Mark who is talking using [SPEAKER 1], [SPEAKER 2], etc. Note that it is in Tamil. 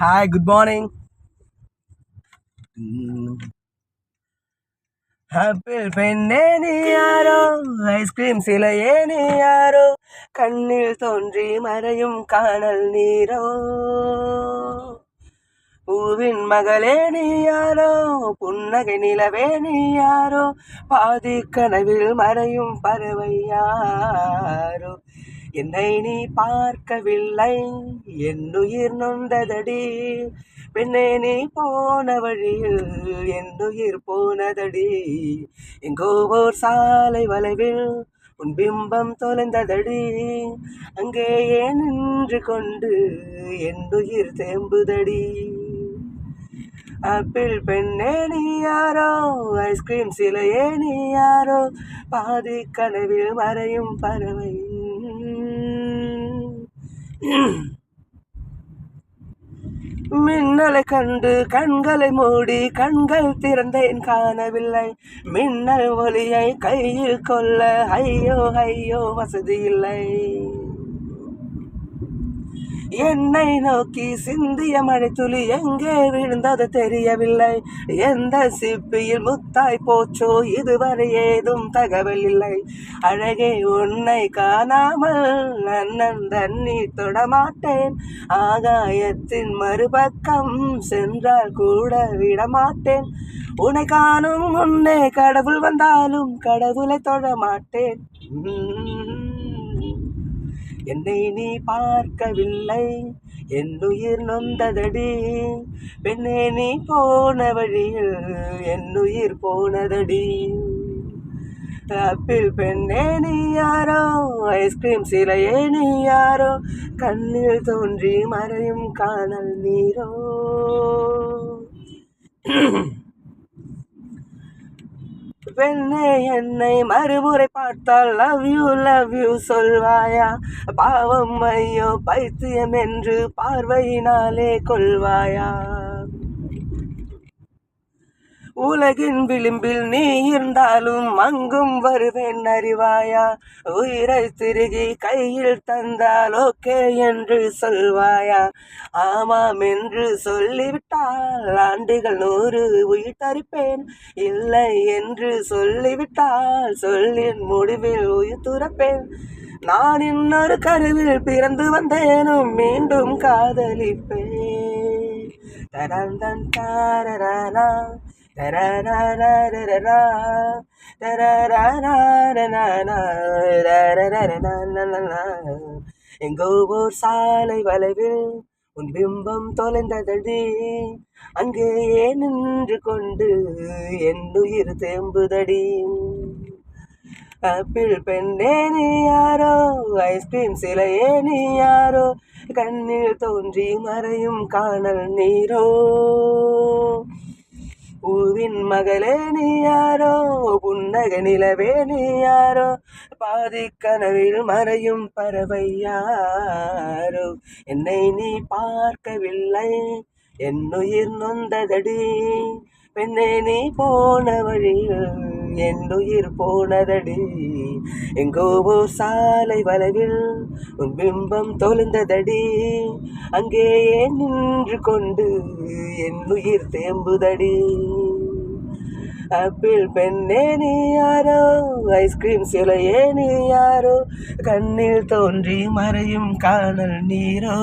[SPEAKER 1] ஹாய் குட் மார்னிங் ஆப்பிள் பெண்ணே நீ யாரோ? ஐஸ்கிரீம் சிலையே நீ யாரோ? கண்ணில் தோன்றி மறையும் காணல் நீரோ? பூவின் மகளே நீ யாரோ? புன்னகை நிலவே நீ யாரோ? பாதி கனவில் மறையும் பறவை யாரோ? என்னை நீ பார்க்கவில்லை. என்னுயிர் நொந்ததடி. பெண்ணே நீ போன வழியில் என்னுயிர் போனதடி. எங்கோ ஓர் சாலை வளைவில் உன் பிம்பம் தொலைந்ததடி. அங்கேயே நின்று கொண்டு என்னுயிர் தேம்புதடி. ஆப்பிள் பெண்ணே நீ யாரோ? ஐஸ்கிரீம் சிலையே நீ யாரோ? பாதி கனவில் மறையும் பறவை மின்னலை கண்டு கண்களை மூடி கண்கள் திறந்தேன் காணவில்லை. மின்னல் ஒளியை கையில் கொள்ள ஐயோ ஐயோ வசதி இல்லை. என்னை நோக்கி சிந்திய மழை துளி எங்கே விழுந்தது தெரியவில்லை. எந்த சிப்பியில் முத்தாய் போச்சோ இதுவரை ஏதும் தகவல் இல்லை. அழகே உன்னை காணாமல் அண்ணன் தண்ணீர் தொடமாட்டேன். ஆகாயத்தின் மறுபக்கம் சென்றால் கூட விடமாட்டேன். உன்னை காணும் முன்னே கடவுள் வந்தாலும் கடவுளை தொட மாட்டேன் என்னை நீ பார்க்கவில்லை. என்னுயிர் நொந்ததடி. பெண்ணே நீ போன வழியில் என்னுயிர் போனதடி. ஆப்பிள் பெண்ணே நீ யாரோ? ஐஸ்கிரீம் சிலையே நீ யாரோ? கண்ணில் தோன்றி மறையும் காணல் நீரோ? பெண்ணே என்னை மறுமுறை பார்த்தால் லவ் யூ லவ் யூ சொல்வாயா? பாவம் ஐயோ பைத்தியம் என்று பார்வையினாலே கொள்வாயா? உலகின் விளிம்பில் நீ இருந்தாலும் அங்கும் வருவேன் அறிவாயா? உயிரை திருகி கையில் தந்தால் ஓகே என்று சொல்வாயா? ஆமாம் என்று சொல்லிவிட்டால் ஆண்டுகள் நூறு உயிர் தரிப்பேன் இல்லை என்று சொல்லிவிட்டால் சொல்லின் முடிவில் உயிர் துறப்பேன். நான் இன்னொரு கருவில் பிறந்து வந்தேனும் மீண்டும் காதலிப்பேன். தரந்தன் தாரரானா எங்கோ ஓர் சாலை வளைவில் உன் பிம்பம் தொலைந்ததடி அங்கேயே நின்று கொண்டு என் உயிர் தேம்புதடி. ஆப்பிள் பெண்ணே நீ யாரோ? ஐஸ்கிரீம் சிலையே நீ யாரோ? கண்ணில் தோன்றி மறையும் காணல் நீரோ? என் மகளே நீ யாரோ? புன்னக நிலவே நீ யாரோ? பாதி கனவில் மறையும் பறவை யாரோ? என்னை நீ பார்க்கவில்லை என்னுயிர் நொந்ததடி. பெண்ணே நீ போன வழியில் என்னுயிர் போனதடி. எங்கோவோ சாலை வளவில் உன் பிம்பம் தொலைந்ததடி அங்கேயே நின்று கொண்டு என்னுயிர் தேம்புதடி. ஆப்பிள் பெண்ணே நீ யாரோ? ஐஸ்கிரீம் சிலையே நீ யாரோ? கண்ணில் தோன்றி மறையும் காணல் நீரோ?